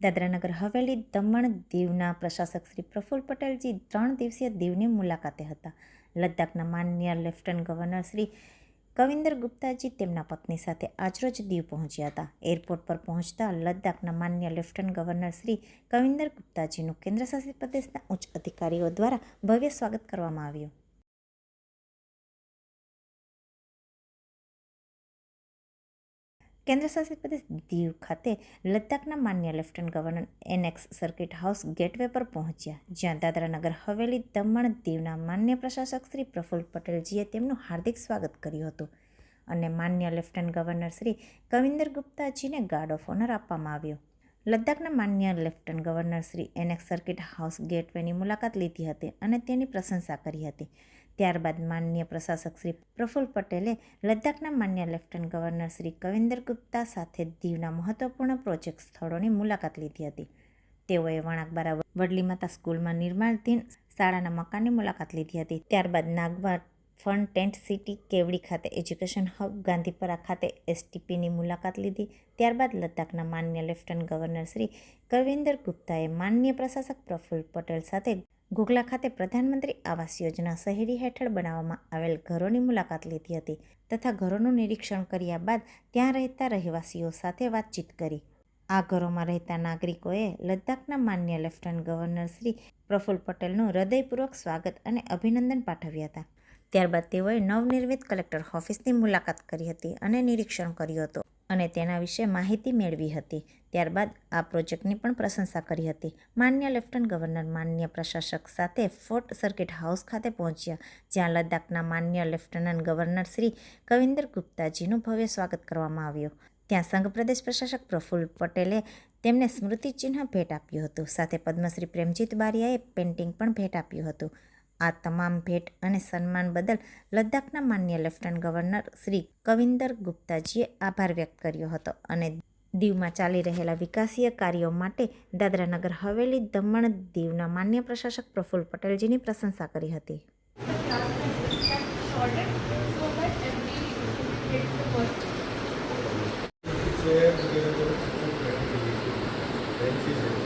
દાદરાનગર હવેલી દમણ દીવના પ્રશાસક શ્રી પ્રફુલ્લ પટેલજી ત્રણ દિવસીય દીવની મુલાકાતે હતા. લદ્દાખના માન્ય લેફ્ટનન્ટ ગવર્નર શ્રી કવિન્દર ગુપ્તાજી તેમના પત્ની સાથે આજરોજ દીવ પહોંચ્યા હતા. એરપોર્ટ પર પહોંચતા લદ્દાખના માન્ય લેફ્ટનન્ટ ગવર્નર શ્રી કવિન્દર ગુપ્તાજીનું કેન્દ્રશાસિત પ્રદેશના ઉચ્ચ અધિકારીઓ દ્વારા ભવ્ય સ્વાગત કરવામાં આવ્યું. કેન્દ્રશાસિત પ્રદેશ દીવ ખાતે લદ્દાખના માન્ય lieutenant governor annexe circuit house gateway પર પહોંચ્યા, જ્યાં દાદરાનગર હવેલી દમણ દીવના માન્ય પ્રશાસક શ્રી પ્રફુલ્લ પટેલજીએ તેમનું હાર્દિક સ્વાગત કર્યું હતું અને માન્ય લેફ્ટનન્ટ ગવર્નર શ્રી કવિન્દર ગુપ્તાજીને ગાર્ડ ઓફ ઓનર આપવામાં આવ્યો. લદ્દાખના માન્ય lieutenant governor Shri annexe circuit house ગેટવેની મુલાકાત લીધી હતી અને તેની પ્રશંસા કરી હતી. ત્યારબાદ માન્ય પ્રશાસક શ્રી પ્રફુલ્લ પટેલે લદ્દાખના માન્ય લેફ્ટનન્ટ ગવર્નર શ્રી કવિન્દર ગુપ્તા સાથે દીવના મહત્વપૂર્ણ પ્રોજેક્ટ સ્થળોની મુલાકાત લીધી હતી. તેઓએ વણાકબારા વડલી માતા સ્કૂલમાં નિર્માણાધીન શાળાના મકાનની મુલાકાત લીધી હતી. ત્યારબાદ નાગવા ફન ટેન્ટ સિટી કેવડી ખાતે એજ્યુકેશન હબ ગાંધીપરા ખાતે એસટીપીની મુલાકાત લીધી. ત્યારબાદ લદ્દાખના માન્ય લેફ્ટનન્ટ ગવર્નર શ્રી કવિન્દર ગુપ્તાએ માન્ય પ્રશાસક પ્રફુલ્લ પટેલ સાથે ઘોઘલા ખાતે પ્રધાનમંત્રી આવાસ યોજના શહેરી હેઠળ બનાવવામાં આવેલ ઘરોની મુલાકાત લીધી હતી તથા ઘરોનું નિરીક્ષણ કર્યા બાદ ત્યાં રહેતા રહેવાસીઓ સાથે વાતચીત કરી. આ ઘરોમાં રહેતા નાગરિકોએ લદ્દાખના માન્ય લેફ્ટનન્ટ ગવર્નર શ્રી પ્રફુલ્લ પટેલનું હૃદયપૂર્વક સ્વાગત અને અભિનંદન પાઠવ્યા હતા. ત્યારબાદ તેઓએ નવનિર્મિત કલેક્ટર ઓફિસની મુલાકાત કરી હતી અને નિરીક્ષણ કર્યું હતું. અને તેના વિશે માહિતી મેળવી હતી. ત્યારબાદ આ પ્રોજેક્ટની પણ પ્રશંસા કરી હતી. માન્ય લેફ્ટનન્ટ ગવર્નર, માન્ય પ્રશાસક સાથે ફોર્ટ સર્કિટ હાઉસ ખાતે પહોંચ્યા, જ્યાં લદ્દાખના માન્ય લેફ્ટનન્ટ ગવર્નર શ્રી કવિન્દર ગુપ્તાજીનું ભવ્ય સ્વાગત કરવામાં આવ્યું. ત્યાં સંઘ પ્રદેશ પ્રશાસક પ્રફુલ્લ પટેલે તેમને સ્મૃતિચિહ્ન ભેટ આપ્યું હતું. સાથે પદ્મશ્રી પ્રેમજીત બારિયાએ પેન્ટિંગ પણ ભેટ આપ્યું હતું. આ તમામ ભેટ અને સન્માન બદલ લદ્દાખના માન્ય લેફ્ટનન્ટ ગવર્નર શ્રી કવિંદર ગુપ્તાજીએ આભાર વ્યક્ત કર્યો હતો અને દીવમાં ચાલી રહેલા વિકાસીય કાર્યો માટે દાદરાનગર હવેલી દમણ દીવના માન્ય પ્રશાસક પ્રફુલ્લ પટેલજીની પ્રશંસા કરી હતી Thank you.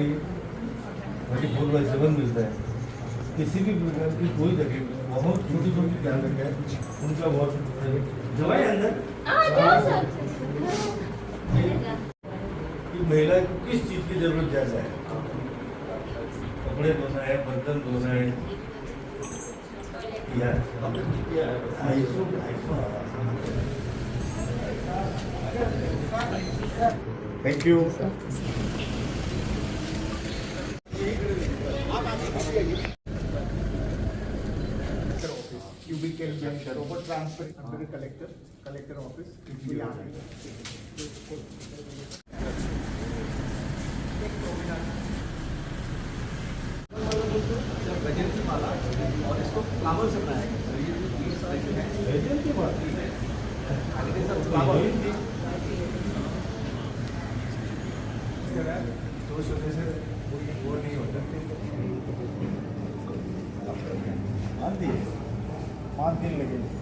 पानी ट्वेंटी फोर बाई सेवन मिलता है। किसी भी प्रकार की कोई तकलीफ़ बहुत छोटी छोटी ध्यान रखें उनका बहुत दवाई अंदर। कि महिला को किस चीज़ की ज़रूरत ज़्यादा है? कपड़े धोना है बर्तन धोना है या आईसो आईसो थैंक यू क्यूबिकल में robot transfer under collector collector office तो यहाँ गज़ल की माला और इसको फ्लावर से बनाया गया गज़ल की माला दो सौ से वो नहीं होता मान दिए पाँच दिन लगेंगे